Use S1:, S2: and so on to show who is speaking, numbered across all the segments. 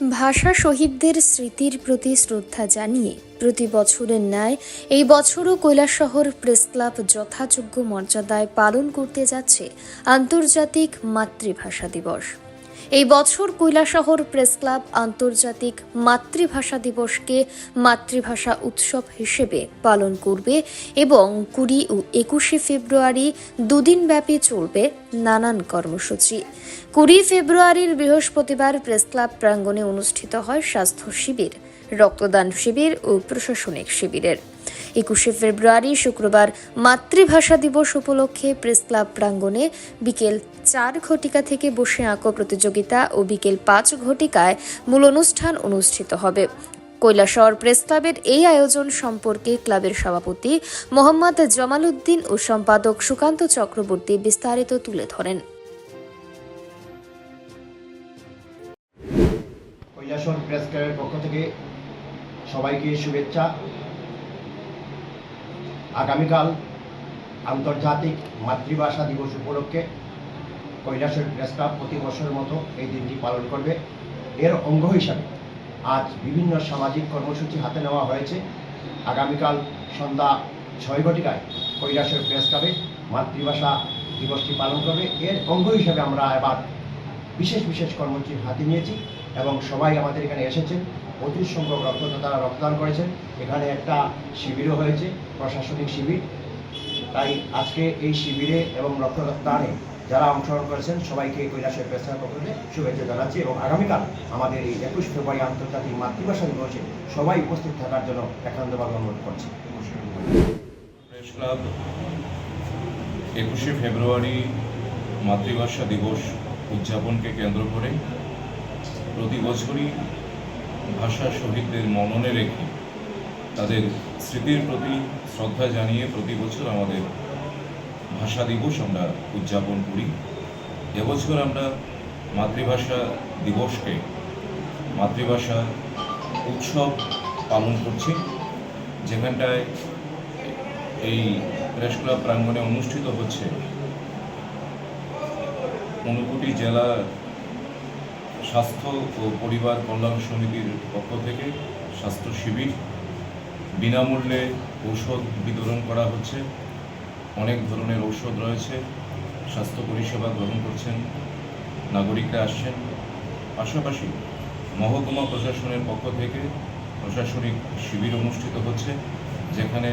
S1: ভাষা শহীদদের স্মৃতির প্রতি শ্রদ্ধা জানিয়ে প্রতি বছরের ন্যায় এই বছরও কৈলাসহর প্রেস ক্লাব যথাযোগ্য মর্যাদায় পালন করতে যাচ্ছে আন্তর্জাতিক মাতৃভাষা দিবস। এই বছর কৈলাসহর প্রেস ক্লাব আন্তর্জাতিক মাতৃভাষা দিবসকে মাতৃভাষা উৎসব হিসেবে পালন করবে এবং কুড়ি ও একুশে ফেব্রুয়ারি দুদিনব্যাপী চলবে নানান কর্মসূচি। কুড়ি ফেব্রুয়ারির বৃহস্পতিবার প্রেস ক্লাব প্রাঙ্গণে অনুষ্ঠিত হয় স্বাস্থ্য শিবির, রক্তদান শিবির ও প্রশাসনিক শিবিরের। একুশে ফেব্রুয়ারি শুক্রবার মাতৃভাষা দিবস উপলক্ষে প্রেস ক্লাব প্রাঙ্গণে বিকেল চার ঘটিকা থেকে বসে আঁকো প্রতিযোগিতা ও বিকেল পাঁচ ঘটিকায় মূল অনুষ্ঠান অনুষ্ঠিত হবে। কৈলাসহর প্রেস ক্লাবের এই আয়োজন সম্পর্কে ক্লাবের সভাপতি মোহাম্মদ জামাল উদ্দিন ও সম্পাদক সুকান্ত চক্রবর্তী বিস্তারিত তুলে ধরেন।
S2: প্রেস ক্লাবের পক্ষ থেকে সবাইকে শুভেচ্ছা। আগামীকাল আন্তর্জাতিক মাতৃভাষা দিবস উপলক্ষে কৈলাসের প্রেস ক্লাব প্রতি বছরের মতো এই দিনটি পালন করবে। এর অঙ্গ হিসাবে আজ বিভিন্ন সামাজিক কর্মসূচি হাতে নেওয়া হয়েছে। আগামীকাল সন্ধ্যা ছয় ঘটিকায় কৈলাসর প্রেস ক্লাবে মাতৃভাষা দিবসটি পালন করবে। এর অঙ্গ হিসাবে আমরা এবার বিশেষ বিশেষ কর্মসূচি হাতে নিয়েছি এবং সবাই আমাদের এখানে এসেছেন। প্রচুর সংখ্যক রক্তদাতারা রক্তদান করেছেন। এখানে একটা শিবিরও হয়েছে, প্রশাসনিক শিবির। তাই আজকে এই শিবিরে এবং রক্তদানে যারা অংশগ্রহণ করেছেন, সবাইকে কৈলাসের প্রেসের পক্ষ থেকে শুভেচ্ছা জানাচ্ছি এবং আগামীকাল আমাদের এই একুশ ফেব্রুয়ারি আন্তর্জাতিক মাতৃভাষা দিবসে সবাই উপস্থিত থাকার জন্য একান্তভাবে অনুরোধ করছি।
S3: একুশে ফেব্রুয়ারি মাতৃভাষা দিবস উদযাপনকে কেন্দ্র করে প্রতি বছরই ভাষা শহীদদের মননে রেখে তাদের স্মৃতির প্রতি শ্রদ্ধা জানিয়ে প্রতি বছর আমাদের ভাষা দিবস আমরা উদযাপন করি। এবছর আমরা মাতৃভাষা দিবসকে, মাতৃভাষা উৎসব পালন করছি। যেখানটায় এই প্রেস ক্লাব প্রাঙ্গণে অনুষ্ঠিত হচ্ছে ঊনকোটি জেলা স্বাস্থ্য ও পরিবার কল্যাণ সমিতির পক্ষ থেকে স্বাস্থ্য শিবির, বিনামূল্যে ঔষধ বিতরণ করা হচ্ছে। অনেক ধরনের ঔষধ রয়েছে। স্বাস্থ্য পরিষেবা গ্রহণ করছেন, নাগরিকরা আসছেন। পাশাপাশি মহকুমা প্রশাসনের পক্ষ থেকে প্রশাসনিক শিবির অনুষ্ঠিত হচ্ছে, যেখানে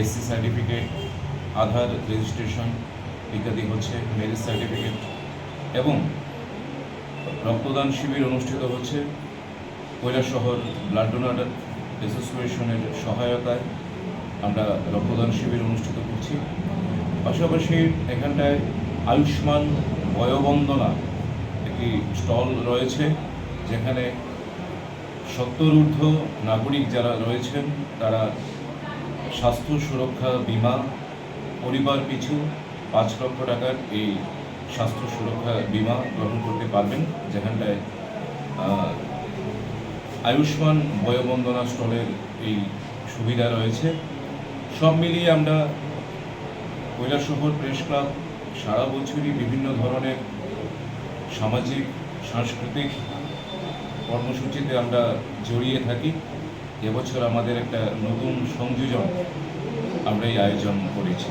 S3: এসসি সার্টিফিকেট, আধার রেজিস্ট্রেশন ইত্যাদি হচ্ছে ম্যারেজ সার্টিফিকেট এবং রক্তদান শিবির অনুষ্ঠিত হচ্ছে কৈলাসহর ব্লাড ডোনার অ্যাসোসিয়েশনের সহায়তায় আমরা রক্তদান শিবির অনুষ্ঠিত করছি। পাশাপাশি এখানটায় আয়ুষ্মান বয়বন্দনা একটি স্টল রয়েছে, যেখানে সত্তর ঊর্ধ্ব নাগরিক যারা রয়েছেন, তারা স্বাস্থ্য সুরক্ষা বীমা, পরিবার পিছু পাঁচ লক্ষ টাকার এই স্বাস্থ্য সুরক্ষা বীমা গ্রহণ করতে পারবেন, যেখানটায় আয়ুষ্মান বয়বন্দনা স্টলের এই সুবিধা রয়েছে। সব মিলিয়ে আমরা কৈলাসহর প্রেস ক্লাব সারা বছরই বিভিন্ন ধরনের সামাজিক, সাংস্কৃতিক কর্মসূচিতে আমরা জড়িয়ে থাকি। এবছর আমাদের একটা নতুন সংযোজন আমরা এই আয়োজন করেছি।